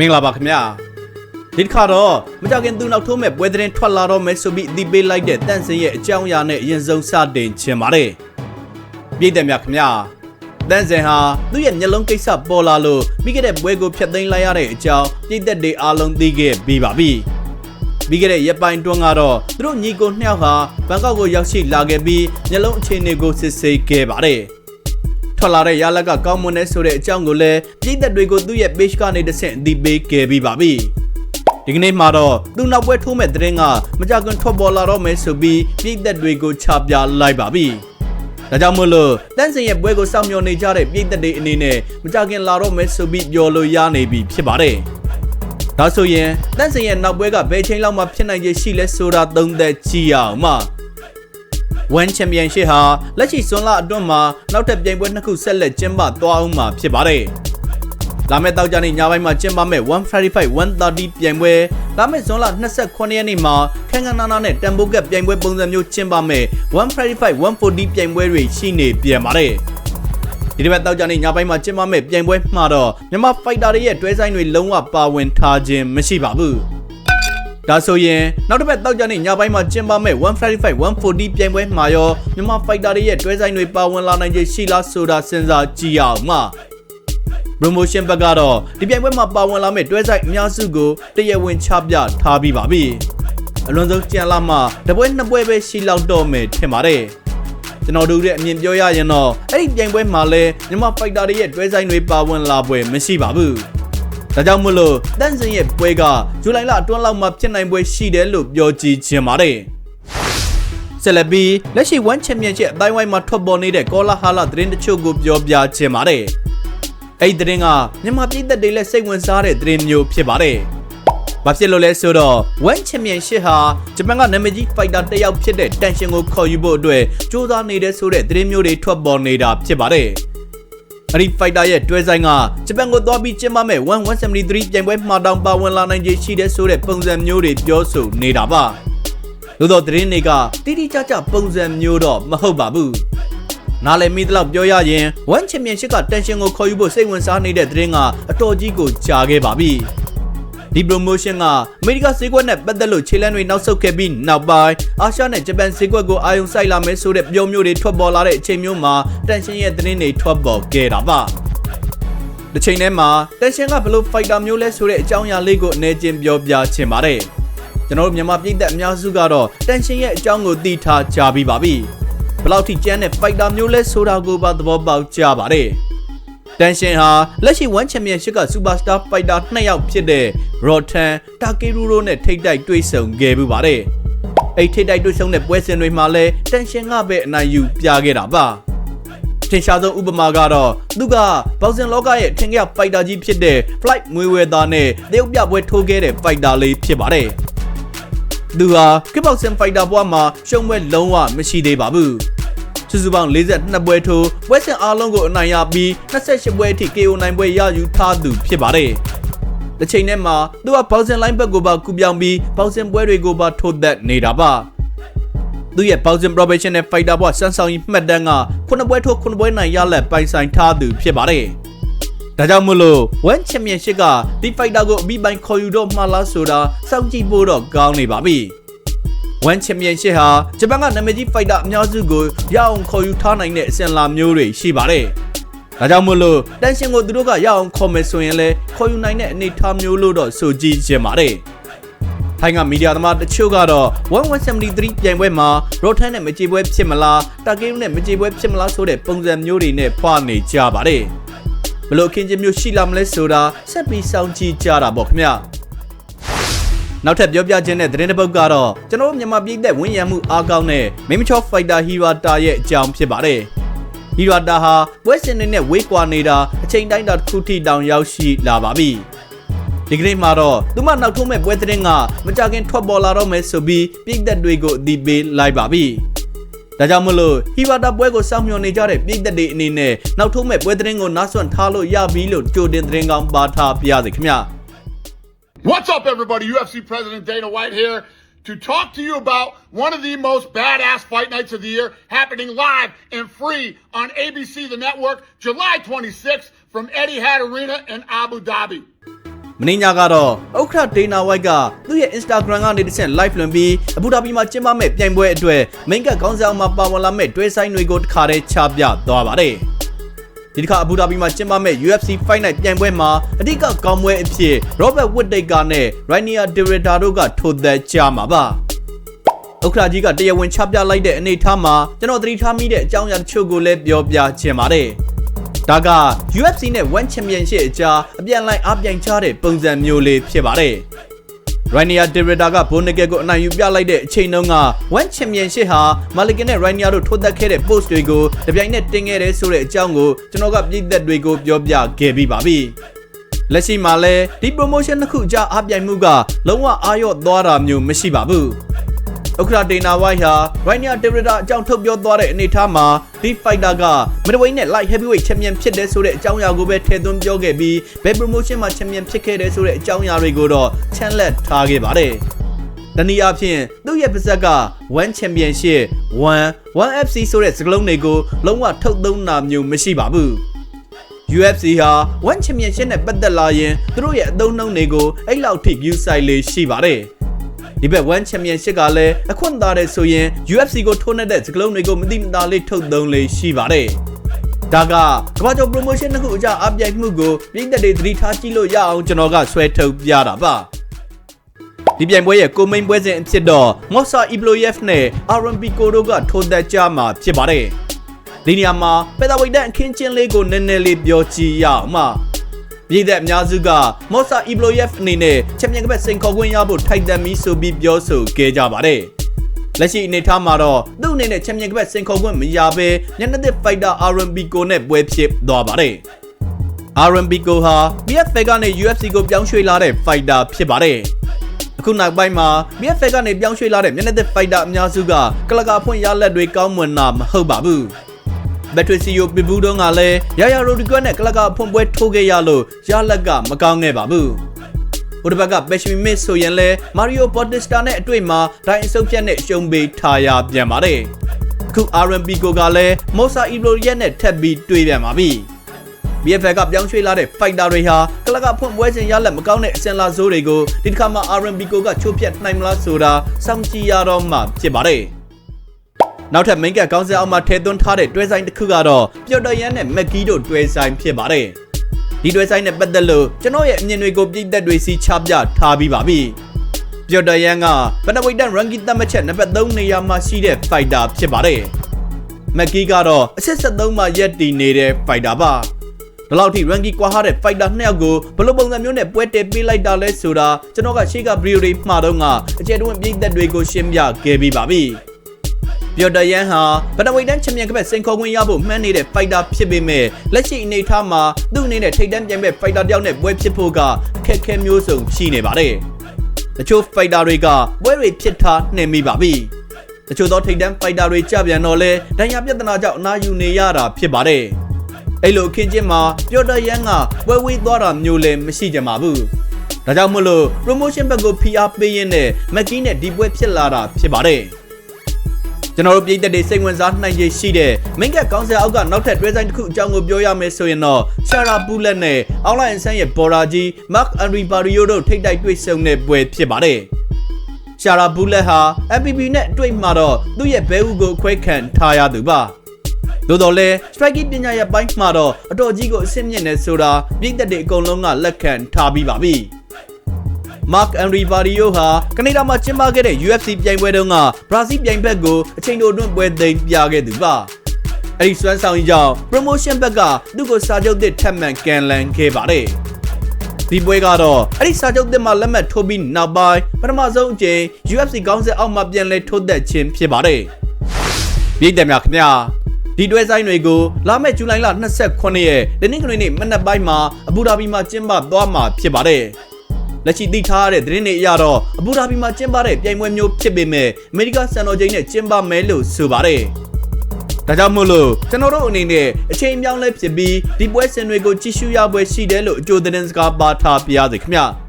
မင်္ဂလာပါခင်ဗျာဒီတစ်ခါတော့မကြခင်သူနောက်ထိုးမဲ့ပွဲသတင်းထွက်လာတော့မယ်ဆိုပြီးအသိပေးလိုက်တဲ့တန့်စင်ရဲ့အကြောင်းအရာနဲ့အရင်ဆုံးစတင်ချင်ပါတယ်ပြည်တယ်မြခင်ဗျာတန့်စင်ဟာသူ့ရဲ့မျက်လုံးကိစ္စပေါ်လာလို့ပြီးခဲ့တဲ့ပွဲကိုဖျက်သိမ်းလိုက်ရတဲ့အကြောင်းပြည်သက်တွေအားလုံးသိခဲ့ပြီးပါပြီပြီးခဲ့တဲ့ရက်ပိုင်းတွန်းကတော့သူတို့ညီကိုနှစ်ယောက်ဟာဘန်ကောက်ကိုရောက်ရှိလာခဲ့ပြီးမျက်လုံးအခြေအနေကိုစစ်ဆေးခဲ့ပါတယ် ထွက်လာတဲ့ရလက်ကကောင်းမွန်တဲ့ဆိုတဲ့အကြောင်းကိုလည်းပြည်သက်တွေကိုသူ့ရဲ့ page ကနေတစ်ဆင့်အသိပေးခဲ့ပြီးပါပြီဒီကနေ့မှာတော့သူနောက်ပွဲထိုးမဲ့တဲ့င်းကမကြခင်ထွက်ပေါ်လာတော့မယ်ဆိုပြီးပြည်သက်တွေကိုချပြလိုက်ပါပြီဒါကြောင့်မို့လို့တန်းစင်ရဲ့ပွဲကိုစောင့်မျှော်နေကြတဲ့ပြည်သက်တွေအနေနဲ့မကြခင်လာတော့မယ်ဆိုပြီးပြောလို့ရနေပြီဖြစ်ပါတယ်ဒါဆိုရင်တန်းစင်ရဲ့နောက်ပွဲကဘယ်ချိန်လောက်မှဖြစ်နိုင်ခြေရှိလဲဆိုတာသုံးသက်ကြည့်ရအောင်ပါ 1 Championship ဟာလက်ရှိစွန်လာအတွန်းမှာနောက်ထပ်ပြိုင်ပွဲနှစ်ခုဆက်လက်ကျင်းပသွားအောင်မှာဖြစ်ပါတယ်။လာမယ့်တောက်ကြနေ့ညပိုင်းမှာကျင်းပမယ့်135 130ပြိုင်ပွဲလာမယ့်ဇွန်လ29ရက်နေ့မှာခန်းခန်းနာနာနဲ့တန်ဖိုးကက်ပြိုင်ပွဲပုံစံမျိုးကျင်းပမယ့်135 140ပြိုင်ပွဲတွေရှိနေပြန်ပါတယ်။ဒီတစ်ပတ်တောက်ကြနေ့ညပိုင်းမှာကျင်းပမယ့်ပြိုင်ပွဲမှာတော့မြန်မာဖိုက်တာတွေရဲ့တွဲဆိုင်တွေလုံးဝပါဝင်ထားခြင်းမရှိပါဘူး။ ဒါဆိုရင်နောက်တစ်ပတ်တောက်ကြနေ့ညပိုင်းမှာကျင်းပမယ့်135 140ပြိုင်ပွဲမှာရောမြန်မာဖိုက်တာတွေရဲ့တွဲဆိုင်တွေပါဝင်လာနိုင်ခြေရှိလားဆိုတာစဉ်းစားကြည့်ရအောင်ပါ။ promotion ဘက်ကတော့ဒီပြိုင်ပွဲမှာပါဝင်လာမယ့်တွဲဆိုင်အများစုကိုတရားဝင်ချပြထားပြီးပါပြီအလွန်ဆုံးကြံလာမှတပွဲနှစ်ပွဲပဲရှိလောက်တော့မယ်ထင်ပါတယ်ကျွန်တော်တို့ရဲ့အမြင်ပြောရရင်တော့အဲ့ဒီပြိုင်ပွဲမှာလဲမြန်မာဖိုက်တာတွေရဲ့တွဲဆိုင်တွေပါဝင်လာပွဲမရှိပါဘူး ဒါကြောင့်မို့လို့တန့်စင်ရဲ့ပွဲကဇူလိုင်လအတွင်းလောက်မှာဖြစ်နိုင်ပွဲရှိတယ်လို့ပြောကြည့်ချင်ပါတယ်ဆက်လက်ပြီးလက်ရှိ1 Championship အတိုင်းဝိုင်းမှာထွက်ပေါ်နေတဲ့ကောလာဟာလာသတင်းတချို့ကိုပြောပြချင်ပါတယ်အဲ့ဒီသတင်းကမြန်မာပြည်သက်တွေလည်းစိတ်ဝင်စားတဲ့သတင်းမျိုးဖြစ်ပါတယ်။ဘာဖြစ်လို့လဲဆိုတော့ One Championship ဟာဂျပန်ကနာမည်ကြီး fighter တစ်ယောက်ဖြစ်တဲ့တန်ရှင်ကိုခေါ်ယူဖို့အတွက်စ조사နေတဲ့ဆိုတဲ့သတင်းမျိုးတွေထွက်ပေါ်နေတာဖြစ်ပါတယ်။ အဲ့ဒီ fighter ရဲ့တွဲဆိုင်ကဂျပန်ကိုသွားပြီးကျင်းပမဲ့1173ပြိုင်ပွဲမှာတောင်ပါဝင်လာနိုင်ခြေရှိတဲ့ဆိုတဲ့ပုံစံမျိုးတွေပြောဆိုနေတာပါ။သို့တော့သတင်းတွေကတိတိကျကျပုံစံမျိုးတော့မဟုတ်ပါဘူး။နားလည်မိသလောက်ပြောရရင်1 Championship ကတန်ရှင်ကိုခေါ်ယူဖို့စိတ်ဝင်စားနေတဲ့သတင်းကအတော်ကြီးကိုကြားခဲ့ပါပြီ။ ဒီ promotion ကအမေရိကဈေးကွက်နဲ့ပတ်သက်လို့ခြေလှမ်းတွေနောက်ဆုတ်ခဲ့ပြီးနောက်ပိုင်းအာရှနဲ့ဂျပန်ဈေးကွက်ကိုအာရုံစိုက်လာမယ်ဆိုတဲ့ပြောမျိုးတွေထွက်ပေါ်လာတဲ့အချိန်မျိုးမှာတန်ရှင်ရဲ့သတင်းတွေထွက်ပေါ်ခဲ့တာပါ။ဒီချိန်ထဲမှာတန်ရှင်ကဘယ်လို fighter မျိုးလဲဆိုတဲ့အကြောင်းအရာလေးကိုအနေချင်းပြောပြချင်ပါတယ်။ကျွန်တော်တို့မြန်မာပြည်သက်အများစုကတော့တန်ရှင်ရဲ့အကြောင်းကိုသိထားကြပြီးပါပြီ။ဘယ်လောက်ထိကျန်းတဲ့ fighter မျိုးလဲဆိုတာကိုပါသဘောပေါက်ကြပါတယ်။ တန်ရှင်ဟာလက်ရှိ1 Championship က Superstar Fighter 2ယောက်ဖြစ်တဲ့ Rotan Takeru နဲ့ထိပ်တိုက်တွေ့ဆုံခဲ့မှုပါတယ်။အဲ့ထိပ်တိုက်တွေ့ဆုံတဲ့ပွဲစဉ်တွေမှာလည်းတန်ရှင်ကပဲအနိုင်ယူပြခဲ့တာပါ။ထင်ရှားဆုံးဥပမာကတော့သူကဘောက်စင်လောကရဲ့ထင်ကြဖိုက်တာကြီးဖြစ်တဲ့ Flight မွေးဝဲသားနဲ့တရုတ်ပြပွဲထိုးခဲ့တဲ့ဖိုက်တာလေးဖြစ်ပါတယ်။သူဟာ Kickboxing Fighter ဘွားမှာရှုံးပွဲလုံးဝမရှိသေးပါဘူး။ စုစုပေါင်း42ပွဲထိုးပွဲစဉ်အားလုံးကိုအနိုင်ရပြီး28ပွဲအထိ KO နိုင်ပွဲရယူထားသူဖြစ်ပါတယ်။တစ်ချိန်တည်းမှာသူကဘောက်စင်လိုင်းဘက်ကိုပါကူပြောင်းပြီးဘောက်စင်ပွဲတွေကိုပါထိုးသက်နေတာပါ။သူရဲ့ဘောက်စင် professional fighter ဘွားစမ်းဆောင်ကြီးမှတ်တမ်းက9ပွဲထိုး9ပွဲနိုင်ရလက်ပိုင်ဆိုင်ထားသူဖြစ်ပါတယ်။ဒါကြောင့်မို့လို့ One Championship ကဒီ fighter ကိုအပြီးပိုင်းခေါ်ယူတော့မှလားဆိုတာစောင့်ကြည့်ဖို့တော့ကောင်းနေပါပြီ။ One Championship ဟာဂျပန်ကနာမည်ကြီး fighter အများစုကိုရအောင်ခေါ်ယူထားနိုင်တဲ့အစဉ်အလာမျိုးတွေရှိပါတယ်။ဒါကြောင့်မို့လို့တန်ရှင်ကိုသူတို့ကရအောင်ခေါ်မယ်ဆိုရင်လည်းခေါ်ယူနိုင်တဲ့အနေအထားမျိုးလို့တော့ဆိုကြည့်ချင်ပါတယ်။ထိုင်းကမီဒီယာသမားတချို့ကတော့1173ပြိုင်ပွဲမှာရော့ထန်နဲ့မကြေပွဲဖြစ်မလားတာကေးနဲ့မကြေပွဲဖြစ်မလားဆိုတဲ့ပုံစံမျိုးတွေနဲ့ဖွာနေကြပါတယ်။ဘလို့အခင်းချင်းမျိုးရှိလာမလဲဆိုတာဆက်ပြီးစောင့်ကြည့်ကြတာပေါ့ခင်ဗျာ။ နောက်ထပ်ပြောပြခြင်းတဲ့သတင်းတစ်ပုဒ်ကတော့ကျွန်တော်တို့မြန်မာပြည်သက်ဝင်းရံမှုအားကောင်းတဲ့မိမချောဖိုက်တာဟီရာတာရဲ့အကြောင်းဖြစ်ပါတယ်။ဟီရာတာဟာပွဲစဉ်တွေနဲ့ဝေးကွာနေတာအချိန်တိုင်းတာတစ်ခုထိတောင်ရောက်ရှိလာပါပြီ။ဒီကနေ့မှာတော့သူမနောက်ထုံးမဲ့ပွဲသတင်းကမကြခင်ထွက်ပေါ်လာတော့မယ်ဆိုပြီးပြည်သက်တွေကိုအသိပေးလိုက်ပါပြီ။ဒါကြောင့်မလို့ဟီဝါတာပွဲကိုစောင့်မျှော်နေကြတဲ့ပြည်သက်တွေအနေနဲ့နောက်ထုံးမဲ့ပွဲသတင်းကိုနားဆွန့်ထားလို့ရပြီလို့ကြိုတင်သတင်းကောင်းပါထားပြရစေခင်ဗျာ။ What's up, everybody? UFC President Dana White here to talk to you about one of the most badass fight nights of the year happening live and free on ABC, the network, July 26th from Etihad Arena in Abu Dhabi. မင်းညကတော့ဥက္ခရဒေနာဝိုက်ကသူ့ရဲ့ Instagram ကနေတစ်ဆင့် live လွှင့်ပြီးအဘူဒါဘီမှာကျင်းပမဲ့ပြိုင်ပွဲအတွက် main ကခေါင်းဆောင်မှာပါဝင်လာမဲ့တွဲဆိုင်တွေကိုတစ်ခါတည်းချပြသွားပါတယ် ဒီတစ်ခါအဘူဒါဘီမှာကျင်းပမဲ့ UFC Fight Night ပြိုင်ပွဲမှာအဓိကကောင်းပွဲအဖြစ် Robert Whittaker နဲ့ Rainier Derrida တို့ကထိုးသက်ကြမှာပါဥက္ခရာကြီးကတရားဝင်ချပြလိုက်တဲ့အနေအထားမှာကျွန်တော်သတိထားမိတဲ့အကြောင်းအရာတချို့ကိုလည်းပြောပြချင်ပါတယ်။ဒါက UFC နဲ့ One Championship အကြားအပြန်လိုက်အပြိုင်ချတဲ့ပုံစံမျိုးလေးဖြစ်ပါတယ်။ Rainier Derrida ကဘိုနဂက်ကိုအနိုင်ယူပြလိုက်တဲ့အချိန်တုန်းက One Championship ဟာ Malikin နဲ့ Rainier တို့ထိုးသက်ခဲ့တဲ့ post တွေကိုတပြိုင်နက်တင်ခဲ့တယ်ဆိုတဲ့အကြောင်းကိုကျွန်တော်ကပြည်သက်တွေကိုပြောပြခဲ့ပြီးပါပြီ။လက်ရှိမှာလည်းဒီ promotion တစ်ခုအကြားအပြိုင်မှုကလုံးဝအာရော့သွားတာမျိုးမရှိပါဘူး။ ဥက္ကရာဒေနာဝိုင်ဟာရိုင်းနီယာဒေဗရတာအကြောင်းထုတ်ပြောသွားတဲ့အနေအထားမှာဒီဖိုက်တာကမဒဝိန်းနဲ့ light heavyweight champion ဖြစ်တဲ့ဆိုတဲ့အကြောင်းအရာကိုပဲထည့်သွင်းပြောခဲ့ပြီးဘယ် promotion မှာ champion ဖြစ်ခဲ့တဲ့ဆိုတဲ့အကြောင်းအရာတွေကိုတော့ချန်လက်ထားခဲ့ပါတယ်။တနည်းအားဖြင့်သူ့ရဲ့ပါဇက်က1 championship 1 1FC ဆိုတဲ့စကားလုံးတွေကိုလုံးဝထုတ်သုံးတာမျိုးမရှိပါဘူး။ UFC ဟာ One Championship နဲ့ပတ်သက်လာရင်သူတို့ရဲ့အသုံးနှုန်းတွေကိုအဲ့လောက်ထိ view site လေးရှိပါတယ်။ ဒီဘက် One Championship ကလည်းအခွင့်သာတယ်ဆိုရင် UFC ကိုထိုးနှက်တဲ့စကလုံးတွေကိုမတိမတာလေးထုတ်သုံးလေးရှိပါတယ်။ဒါကကမ္ဘာကျော် promotion တစ်ခုအကြအပြိုင်မှုကိုပြည်သက်တွေသတိထားကြည့်လို့ရအောင်ကျွန်တော်ကဆွဲထုတ်ပြတာပါ။ဒီပြိုင်ပွဲရဲ့ကိုမိန်ပွဲစဉ်အဖြစ်တော့ Mosa Ibloyev နဲ့ RMB ကိုတို့ကထိုးသက်ကြမှာဖြစ်ပါတယ်။ဒီနေရာမှာပက်တာဝိတ်တန်အခင်းချင်းလေးကိုနည်းနည်းလေးပြောကြည့်ရအောင်ပါ။ ပြည်သက်အများစုကမော့ဆာအီဘလိုယက်အနေနဲ့ချန်ပီယံကပတ်စိန်ခေါ်ခွင့်ရဖို့ထိုက်တန်ပြီးဆိုပြီးပြောဆိုခဲ့ကြပါတယ်။လက်ရှိအနေထားမှာတော့သူ့အနေနဲ့ချန်ပီယံကပတ်စိန်ခေါ်ခွင့်မရဘဲညနေသစ်ဖိုက်တာ RMB ကိုနဲ့ပွဲဖြစ်သွားပါတယ်။ RMB ကိုဟာ BFF ကနေ UFC ကိုပြောင်းရွှေ့လာတဲ့ဖိုက်တာဖြစ်ပါတယ်။အခုနောက်ပိုင်းမှာ BFF ကနေပြောင်းရွှေ့လာတဲ့မျက်နှာသစ်ဖိုက်တာအများစုကကလကာဖွင့်ရလက်တွေကောင်းမွန်တာမဟုတ်ပါဘူး။ ဘက်ထရီစီယိုပီဘူးတုန်းကလည်းရာယာရိုဒီကွက်နဲ့ကလကဖွန်ပွဲထိုးခဲ့ရလို့ရလက်ကမကောင်းခဲ့ပါဘူးဟိုတစ်ဘက်ကပက်ရှမီမစ်ဆိုရင်လဲမာရီယိုပေါ်တစ်စတာနဲ့အတွေ့မှာဒိုင်အဆုပ်ဖြတ်နဲ့ရှုံးပေးထားရပြန်ပါတယ်အခု RMB ကိုကလည်းမော်ဆာအီဘလိုရက်နဲ့ထပ်ပြီးတွေ့ပြန်ပါပြီ BFL ကပြောင်းရွှေ့လာတဲ့ fighter တွေဟာကလကဖွင့်ပွဲစဉ်ရလက်မကောင်းတဲ့အစင်လာဇိုးတွေကိုဒီတစ်ခါမှ RMB ကိုကချိုးပြတ်နိုင်မလားဆိုတာစောင့်ကြည့်ရတော့မှဖြစ်ပါတယ် နောက်ထပ် main ကကောင်းစရာအောက်မှာထည့်သွင်းထားတဲ့တွဲဆိုင်တစ်ခုကတော့ပျော်တော်ရန်နဲ့မက်ကီတို့တွဲဆိုင်ဖြစ်ပါတယ်။ဒီတွဲဆိုင်နဲ့ပတ်သက်လို့ကျွန်တော်ရဲ့အမြင်တွေကိုပြည်သက်တွေစီချပြထားပြီးပါပြီ။ပျော်တော်ရန်ကပနဝိတန်ရန်ကီတမချက်နံပါတ်3နေရာမှာရှိတဲ့ fighter ဖြစ်ပါတယ်။မက်ကီကတော့အဆစ်73မှာရက်တည်နေတဲ့ fighter ပါ။ဒီလောက်ထိ ranky ကွာဟာတဲ့ fighter နှစ်ယောက်ကိုဘယ်လိုပုံစံမျိုးနဲ့ပွဲတည်ပေးလိုက်တာလဲဆိုတာကျွန်တော်ကရှေ့က video တွေမှာတော့ကအကျယ်တွင်းပြည်သက်တွေကိုရှင်းပြခဲ့ပြီးပါပြီ။ ပျော်တရန်ဟာဗဒဝိတ်တန်းချန်ပီယံကပတ်စင်ခေါ်ခွင့်ရဖို့မှန်းနေတဲ့ဖိုက်တာဖြစ်ပေမဲ့လက်ရှိအနေအထားမှာသူ့အနေနဲ့ထိပ်တန်းပြိုင်မဲ့ဖိုက်တာတယောက်နဲ့ပွဲဖြစ်ဖို့ကအခက်အခဲမျိုးစုံရှိနေပါတယ်။တချို့ဖိုက်တာတွေကပွဲတွေဖြစ်ထားနှင်မိပါပြီ။တချို့သောထိပ်တန်းဖိုက်တာတွေကြပြန်တော့လဲဒဏ်ရာပြဿနာကြောင့်အနာယူနေရတာဖြစ်ပါတယ်။အဲ့လိုအခင်းချင်းမှာပျော်တရန်ကပွဲဝေးသွားတာမျိုးလည်းမရှိကြပါဘူး။ဒါကြောင့်မို့လို့ promotion ဘက်ကို PR ပေးရင်းနဲ့မက်ကီးနဲ့ဒီပွဲဖြစ်လာတာဖြစ်ပါတယ်။ ကျွန်တော်တို့ပြည်သက်တွေစိတ်ဝင်စားနိုင်ရရှိတဲ့ main ကကောင်းဆယ်အောက်ကနောက်ထပ်တွဲဆိုင်တစ်ခုအကြောင်းကိုပြောရမယ်ဆိုရင်တော့ Shara Bullet နဲ့ online ဆန်းရဲ့ Bora ကြီး Mark Henry Barrio တို့ထိတ်တိုက်တွေ့ဆုံတဲ့ပွဲဖြစ်ပါတယ်။ Shara Bullet ဟာ MPP နဲ့အတွေ့မှာတော့သူ့ရဲ့ဘဲဥကိုခွဲခံထားရသူပါ။သို့တော်လဲ striking ပညာရဲ့ပိုင်းမှာတော့အတော်ကြီးကိုအဆင့်မြင့်နေဆိုတာပြည်သက်တွေအကုန်လုံးကလက်ခံထားပြီးပါပြီ။ Mark Henry Barrio ဟာကနေဒါမှာကျင်းပခဲ့တဲ့ UFC ပြိုင်ပွဲတုန်းကဘရာဇီးပြိုင်ဘက်ကိုအချိန်တိုအတွင်းပွဲသိမ်းပြခဲ့သူပါ။အဲဒီစွမ်းဆောင်ကြောင့် promotion ဘက်ကသူ့ကိုစာချုပ်သစ်ထပ်မံကန်လန်ခဲ့ပါတယ်။ဒီပွဲကတော့အဲ့ဒီစာချုပ်သစ်မှာလက်မှတ်ထိုးပြီးနောက်ပိုင်းပထမဆုံးအကြိမ် UFC ကောင်းဆက်အောက်မှာပြန်လဲထိုးသက်ခြင်းဖြစ်ပါတယ်။ပြည်တယ်များခင်ဗျာဒီတွဲဆိုင်တွေကိုလာမယ့်ဇူလိုင်လ29ရက်တနင်္ဂနွေနေ့မနက်ပိုင်းမှာအဘူဒါဘီမှာကျင်းပသွားမှာဖြစ်ပါတယ်။ လက်ရှိသိထားရတဲ့သတင်းတွေအရတော့အဘူဒါဘီမှာကျင်းပတဲ့ပြိုင်ပွဲမျိုးဖြစ်ပေမဲ့အမေရိကစံတော်ချိန်နဲ့ကျင်းပမယ်လို့ဆိုပါတယ်။ဒါကြောင့်မို့လို့ကျွန်တော်တို့အနေနဲ့အချိန်အပြောင်းလဲဖြစ်ပြီးဒီပွဲစဉ်တွေကိုကြည့်ရှုရပွဲရှိတယ်လို့အကြိုသတင်းစကားပါထားပြရစီခင်ဗျာ။